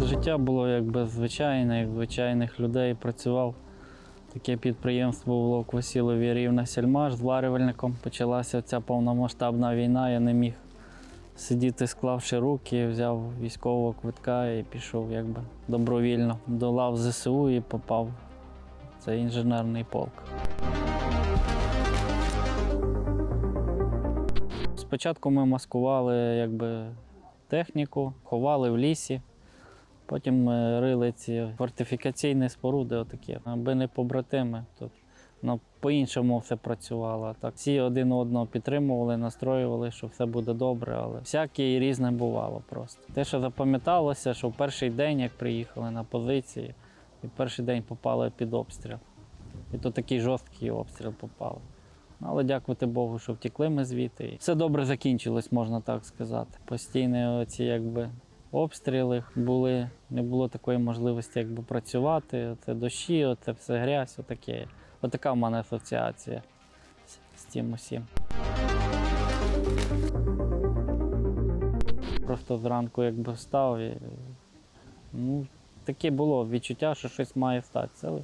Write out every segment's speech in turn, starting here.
Життя було якби звичайне, як звичайних людей. Працював таке підприємство було в Квасілові рівна сільмаш зварювальником. Почалася ця повномасштабна війна. Я не міг сидіти, склавши руки, взяв військового квитка і пішов якби добровільно. До лав ЗСУ і попав в цей інженерний полк. Спочатку ми маскували якби, техніку, ховали в лісі. Потім ми рили ці фортифікаційні споруди, отакі, аби не побратими. Ну, по-іншому все працювало. Так, всі один одного підтримували, настроювали, що все буде добре, але всяке і різне бувало просто. Те, що запам'яталося, що в перший день, як приїхали на позиції, і перший день попали під обстріл. І то такий жорсткий обстріл попали. Але дякувати Богу, що втекли ми звідти. Все добре закінчилось, можна так сказати. Постійні оці якби обстріли були, не було такої можливості якби працювати. Це дощі, це все грязь, отаке. Отака в мене асоціація з тим усім. Просто зранку якби встав і ну, таке було відчуття, що щось має статися. Але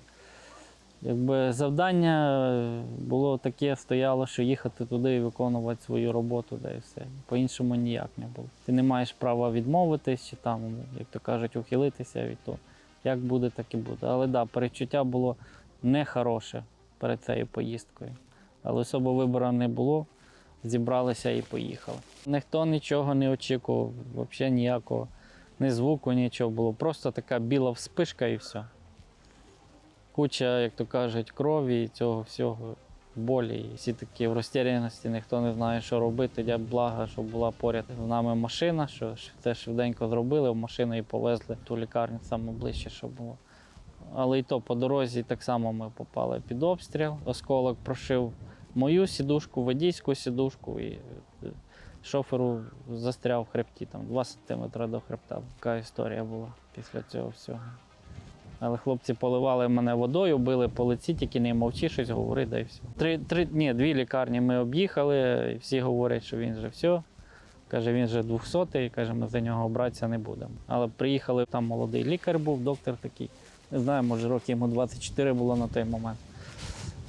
Якби завдання е, було таке, стояло, що їхати туди і виконувати свою роботу, де і все. По-іншому ніяк не було. Ти не маєш права відмовитись чи там, як то кажуть, ухилитися від того. Як буде, так і буде. Але так, да, перечуття було нехороше перед цією поїздкою. Але особо вибору не було, зібралися і поїхали. Ніхто нічого не очікував, взагалі ніякого, ні звуку, нічого було. Просто така біла вспишка і все куча, як то кажуть, крові і цього всього, болі. І всі такі в розтіряності, ніхто не знає, що робити. Я благо, що була поряд з нами машина, що це швиденько зробили, в машину і повезли ту лікарню саме ближче, що було. Але і то по дорозі так само ми попали під обстріл. Осколок прошив мою сідушку, водійську сідушку і е, шоферу застряв в хребті, там 2 см до хребта. Така історія була після цього всього. Але хлопці поливали мене водою, били по лиці, тільки не мовчи, щось говори, да і все. Три, три, ні, дві лікарні ми об'їхали, і всі говорять, що він вже все. Каже, він вже 200-й, каже, ми за нього братися не будемо. Але приїхали, там молодий лікар був, доктор такий. Не знаю, може років йому 24 було на той момент.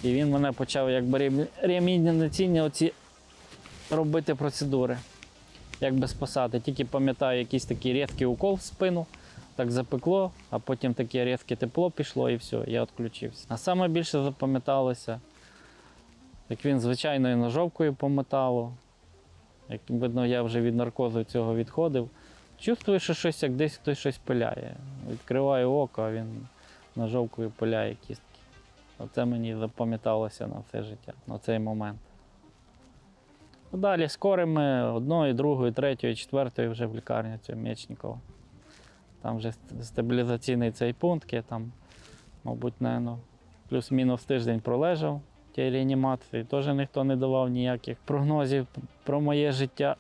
І він мене почав якби ре- реанімаційні оці робити процедури, якби спасати. Тільки пам'ятаю якийсь такий рідкий укол в спину так запекло, а потім таке різке тепло пішло і все, я відключився. А саме більше запам'яталося, як він звичайною ножовкою по металу. Як видно, я вже від наркозу цього відходив. Чувствую, що щось як десь хтось щось пиляє. Відкриваю око, а він ножовкою пиляє кістки. Оце мені запам'яталося на все життя, на цей момент. А Далі скорими одної, другої, третьої, четвертої вже в лікарню цього Мечникова. Там вже стабілізаційний цей пункт, я там, мабуть, наверно, плюс-мінус тиждень пролежав в тій реанімації. Теж ніхто не давав ніяких прогнозів про моє життя.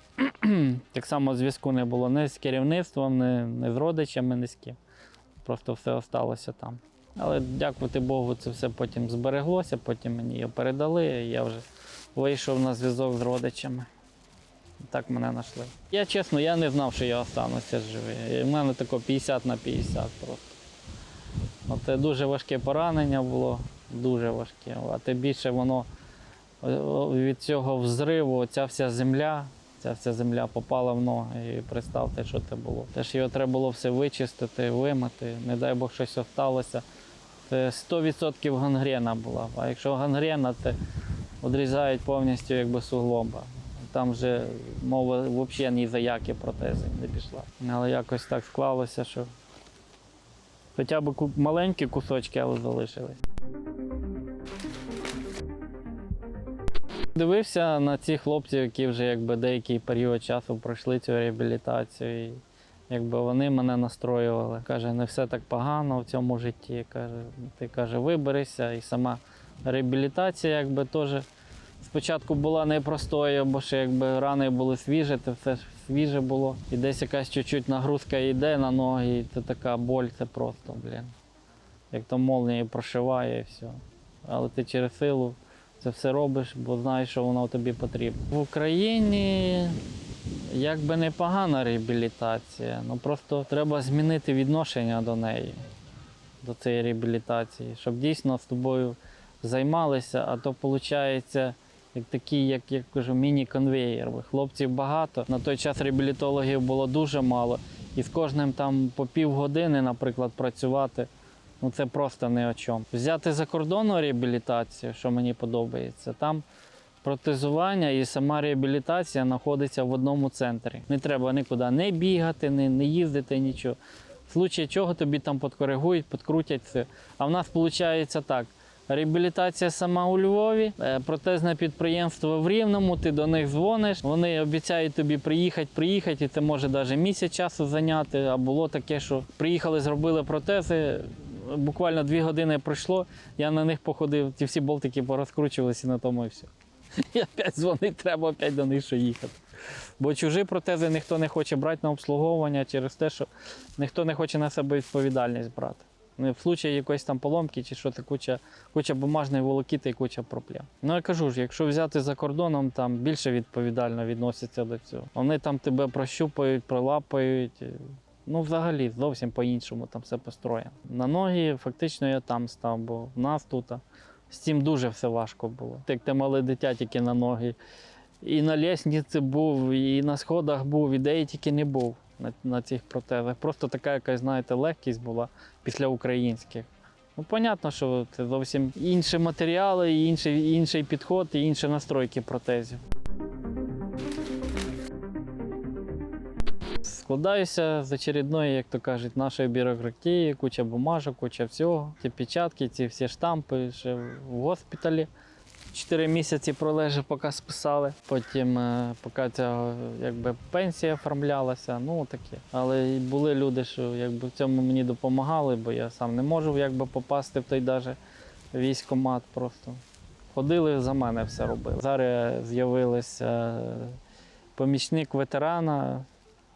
так само зв'язку не було ні з керівництвом, ні, ні з родичами, ні з ким. Просто все осталося там. Але дякувати Богу, це все потім збереглося, потім мені його передали, і я вже вийшов на зв'язок з родичами. Так мене знайшли. Я чесно, я не знав, що я остануся живий. У мене тако 50 на 50 просто. От дуже важке поранення було, дуже важке. А тим більше воно о, від цього взриву, ця вся земля, ця вся земля попала в ноги. І представте, що це було. Теж його треба було все вичистити, вимити. Не дай Бог щось осталося. Це 100% гангрена була. А якщо гангрена, то відрізають повністю якби суглоба. Там вже мова взагалі ні за які протези не пішла. Але якось так склалося, що хоча б маленькі кусочки, але залишились. Дивився на цих хлопців, які вже якби деякий період часу пройшли цю реабілітацію. І якби вони мене настроювали. Каже, не все так погано в цьому житті. Каже, ти каже, виберися. І сама реабілітація якби теж спочатку була непростою, бо ще якби рани були свіжі, це все свіже було. І десь якась чуть-чуть нагрузка йде на ноги, і це така боль, це просто, блін. Як то молнія прошиває і все. але ти через силу це все робиш, бо знаєш, що воно тобі потрібно. В Україні якби непогана реабілітація, ну просто треба змінити відношення до неї, до цієї реабілітації, щоб дійсно з тобою займалися, а то виходить як такий, як я кажу, міні-конвеєр. Хлопців багато. На той час реабілітологів було дуже мало. І з кожним там по півгодини, наприклад, працювати. Ну це просто не о чому. Взяти за кордону реабілітацію, що мені подобається, там протезування і сама реабілітація знаходиться в одному центрі. Не треба нікуди не бігати, не, не їздити, нічого. В случаї чого тобі там підкоригують, підкрутять все. А в нас виходить так. Реабілітація сама у Львові, е, протезне підприємство в Рівному, ти до них дзвониш, вони обіцяють тобі приїхати, приїхати, і це може навіть місяць часу зайняти. А було таке, що приїхали, зробили протези, буквально дві години пройшло, я на них походив, ті всі болтики порозкручувалися на тому і все. І опять дзвонить, треба опять до них що їхати. Бо чужі протези ніхто не хоче брати на обслуговування через те, що ніхто не хоче на себе відповідальність брати. В случаї якоїсь там поломки чи що це куча, куча бумажної волокіти і куча проблем. Ну я кажу ж, якщо взяти за кордоном, там більше відповідально відносяться до цього. Вони там тебе прощупають, пролапають. Ну, взагалі, зовсім по-іншому там все построєно. На ноги фактично я там став, бо в нас тут з цим дуже все важко було. Як ти мале дитя тільки на ноги. І на лісниці був, і на сходах був, і де я тільки не був на, на цих протезах. Просто така якась, знаєте, легкість була після українських. Ну, понятно, що це зовсім інші матеріали, інший, інший підход, і інші настройки протезів. Складаюся з очередної, як то кажуть, нашої бюрократії, куча бумажок, куча всього. Ці печатки, ці всі штампи ще в госпіталі. Чотири місяці пролежав, поки списали. Потім, е, поки ця якби, пенсія оформлялася, ну таке. Але були люди, що якби, в цьому мені допомагали, бо я сам не можу якби, попасти в той даже військкомат просто. Ходили за мене все робили. Зараз з'явився помічник ветерана.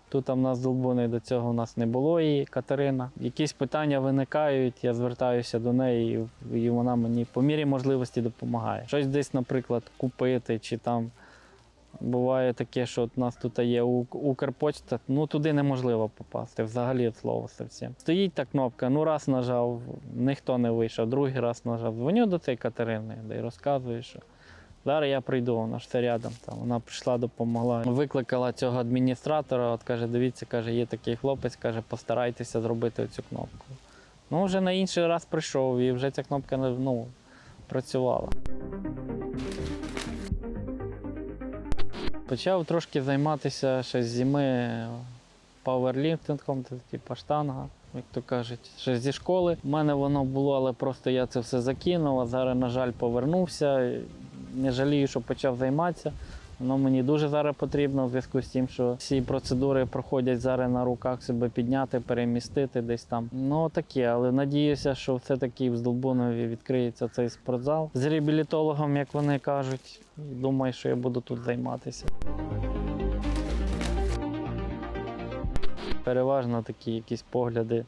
Тут в нас Долбуни до цього у нас не було її, Катерина. Якісь питання виникають, я звертаюся до неї, і- і вона мені по мірі можливості допомагає. Щось десь, наприклад, купити, чи там буває таке, що от нас тут є Укрпочта, ну туди неможливо попасти, взагалі від слова зовсім. Стоїть та кнопка, ну раз нажав, ніхто не вийшов, другий раз нажав. Дзвоню до цієї Катерини, й розказую, що. Зараз я прийду, вона ж все рядом. Там. Вона прийшла, допомогла. Викликала цього адміністратора, от каже, дивіться, каже, є такий хлопець, каже, постарайтеся зробити цю кнопку. Ну, вже на інший раз прийшов і вже ця кнопка ну, працювала. Почав трошки займатися ще з зими пауерліфтингом, це типу штанга, як то кажуть, ще зі школи. У мене воно було, але просто я це все закинув, а зараз, на жаль, повернувся. Не жалію, що почав займатися. Воно мені дуже зараз потрібно в зв'язку з тим, що всі процедури проходять зараз на руках себе підняти, перемістити десь там. Ну таке, але надіюся, що все-таки в Здолбунові відкриється цей спортзал з реабілітологом, як вони кажуть. Думаю, що я буду тут займатися. Переважно такі якісь погляди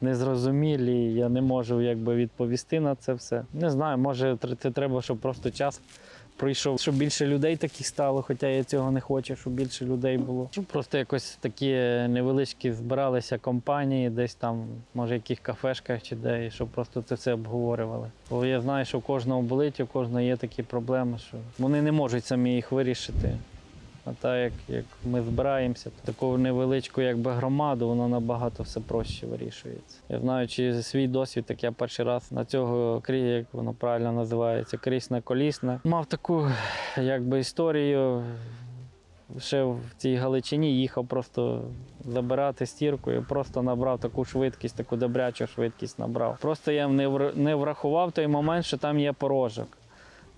незрозумілі. Я не можу якби відповісти на це все. Не знаю, може це треба, щоб просто час прийшов, щоб більше людей таких стало, хоча я цього не хочу, щоб більше людей було. Щоб просто якось такі невеличкі збиралися компанії, десь там, може, в яких кафешках чи де, і щоб просто це все обговорювали. Бо я знаю, що у кожного болить, у кожного є такі проблеми, що вони не можуть самі їх вирішити. А так як, як ми збираємося, таку невеличку якби, громаду, воно набагато все проще вирішується. Я знаю, чи свій досвід, так я перший раз на цього крі, як воно правильно називається, крісне колісне. Мав таку якби, історію. Ще в цій Галичині їхав просто забирати стірку і просто набрав таку швидкість, таку добрячу швидкість набрав. Просто я не врахував той момент, що там є порожок.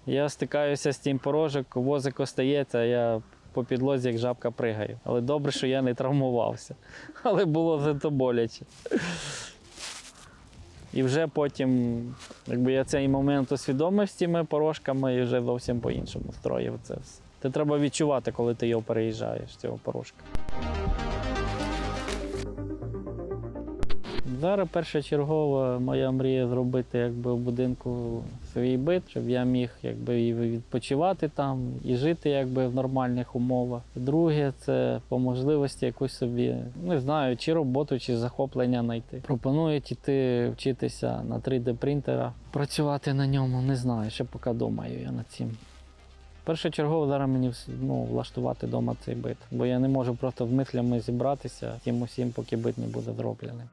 Я стикаюся з тим порожок, возик остається, я по підлозі, як жабка пригаю. Але добре, що я не травмувався. Але було зато боляче. І вже потім, якби я цей момент усвідомив з цими порожками і вже зовсім по-іншому строїв це все. Це треба відчувати, коли ти його переїжджаєш, цього порожка. Зараз першочергова моя мрія зробити якби в будинку свій бит, щоб я міг якби і відпочивати там, і жити якби в нормальних умовах. Друге, це по можливості якусь собі, не знаю, чи роботу, чи захоплення знайти. Пропонують іти вчитися на 3D принтера, працювати на ньому. Не знаю, ще поки думаю я над цим. Першочергово зараз мені ну, влаштувати вдома цей бит, бо я не можу просто з мислями зібратися тим усім, поки бит не буде зроблений.